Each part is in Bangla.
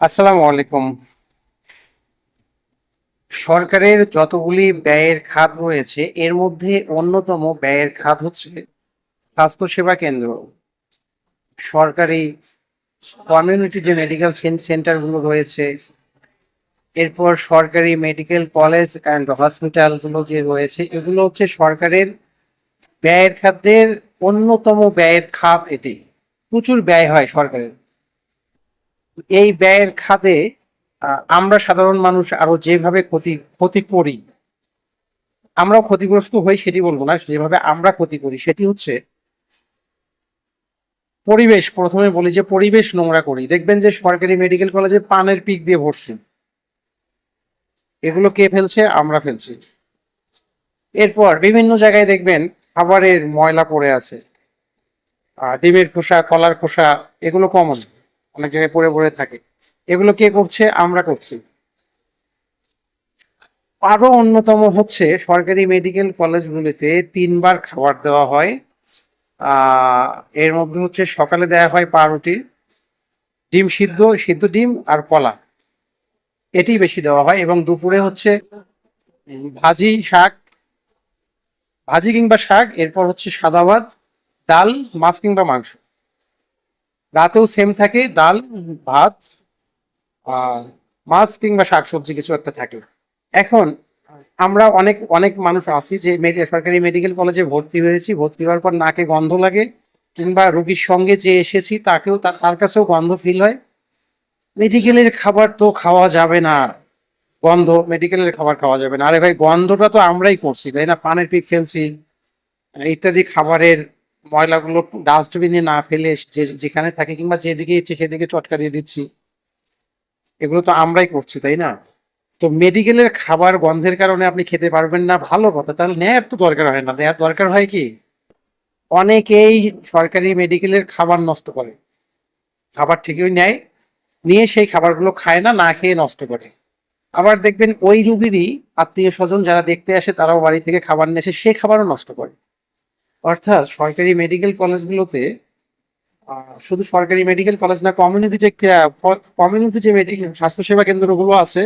আসসালামু আলাইকুম। সরকারের যতগুলি ব্যয়ের খাত রয়েছে, এর মধ্যে অন্যতম ব্যয়ের খাত হচ্ছে স্বাস্থ্যসেবা কেন্দ্র। সরকারি কমিউনিটি যে মেডিকেল সেন্টারগুলো রয়েছে, এরপর সরকারি মেডিকেল কলেজ অ্যান্ড হসপিটালগুলো যে রয়েছে, এগুলো হচ্ছে সরকারের ব্যয়ের খাতের অন্যতম ব্যয়ের খাত এটি। প্রচুর ব্যয় হয় সরকারের। এই ব্যয়ের খাতে আমরা সাধারণ মানুষ আরও যেভাবে ক্ষতি ক্ষতি করি, আমরাও ক্ষতিগ্রস্ত হই সেটি বলব না, যেভাবে আমরা ক্ষতি করি সেটি হচ্ছে পরিবেশ। প্রথমে বলি যে পরিবেশ নোংরা করি। দেখবেন যে সরকারি মেডিকেল কলেজে পানের পিক দিয়ে ভর্তি এগুলো কে ফেলছে? আমরা ফেলছি। এরপর বিভিন্ন জায়গায় দেখবেন খাবারের ময়লা পড়ে আছে। ডিমের খোসা, কলার খোসা, এগুলো কমন অনেক জায়গায় পড়ে পড়ে থাকে। এগুলো কে করছে? আমরা করছি। আরও অন্যতম হচ্ছে সরকারি মেডিকেল কলেজগুলিতে তিনবার খাবার দেওয়া হয়। এর মধ্যে হচ্ছে সকালে দেওয়া হয় পাউরুটি, ডিম সিদ্ধ সিদ্ধ ডিম আর কলা। এটি বেশি দেওয়া হয় এবং দুপুরে হচ্ছে ভাজি শাক, ভাজি কিংবা শাক, এরপর হচ্ছে সাদা ভাত, ডাল, মাছ কিংবা মাংস। রাতেও সেম থাকে, ডাল, ভাত আর মাছ কিংবা শাকসবজি কিছু একটা থাকে। এখন আমরা অনেক অনেক মানুষ আছি যে সরকারি মেডিকেল কলেজে ভর্তি হয়েছি, ভর্তি হওয়ার পর নাকে গন্ধ লাগে কিংবা রোগীর সঙ্গে যে এসেছি তাকেও তার কাছেও গন্ধ ফিল হয়। মেডিকেলের খাবার তো খাওয়া যাবে না। গন্ধ মেডিকেলের খাবার খাওয়া যাবে না। আরে ভাই, গন্ধটা তো আমরাই করছি, তাই না? পানের পিক ফেলছি, ইত্যাদি খাবারের ময়লাগুলো ডাস্টবিনে না ফেলে যে যেখানে থাকে কিংবা যেদিকে ইচ্ছে সেদিকে চটকা দিয়ে দিচ্ছি। এগুলো তো আমরাই করছি, তাই না? তো মেডিকেলের খাবার গন্ধের কারণে আপনি খেতে পারবেন না, ভালো কথা। তাহলে নেয়ার তো দরকার হয় না। নেয়ার দরকার হয় কি? অনেকেই সরকারি মেডিকেলের খাবার নষ্ট করে। খাবার ঠিকই নেয়, নিয়ে সেই খাবারগুলো খায় না না খেয়ে নষ্ট করে। আবার দেখবেন ওই রুগীরই আত্মীয় স্বজন যারা দেখতে আসে, তারাও বাড়ি থেকে খাবার নিয়ে এসে সে খাবারও নষ্ট করে। অর্থাৎ সরকারি মেডিকেল কলেজগুলোতে শুধু সরকারি মেডিকেল কলেজ না কমিউনিটি যে কমিউনিটি যে মেডিকেল স্বাস্থ্যসেবা কেন্দ্রগুলো আছে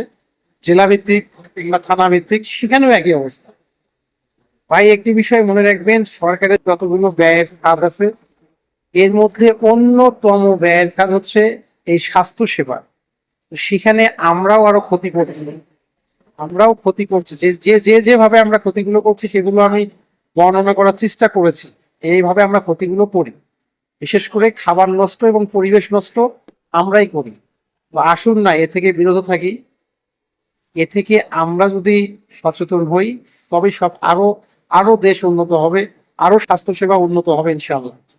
জেলা ভিত্তিক কিংবা থানা ভিত্তিক সেখানেও একই অবস্থা। ভাই একটি বিষয় মনে রাখবেন সরকারের যতগুলো ব্যয়ের খাত আছে, এর মধ্যে অন্যতম ব্যয়ের খাত হচ্ছে এই স্বাস্থ্য সেবা তো সেখানে আমরাও আরও ক্ষতি করছি। আমরাও ক্ষতি করছি। যে যে যেভাবে আমরা ক্ষতিগুলো করছি, সেগুলো আমি বর্ণনা করার চেষ্টা করেছি। এইভাবে আমরা ক্ষতিগুলো করি। বিশেষ করে খাবার নষ্ট এবং পরিবেশ নষ্ট আমরাই করি। বা আসুন না, এ থেকে বিরত থাকি। এ থেকে আমরা যদি সচেতন হই তবে সব আরও আরও দেশ উন্নত হবে, আরও স্বাস্থ্যসেবা উন্নত হবে, ইনশাআল্লাহ।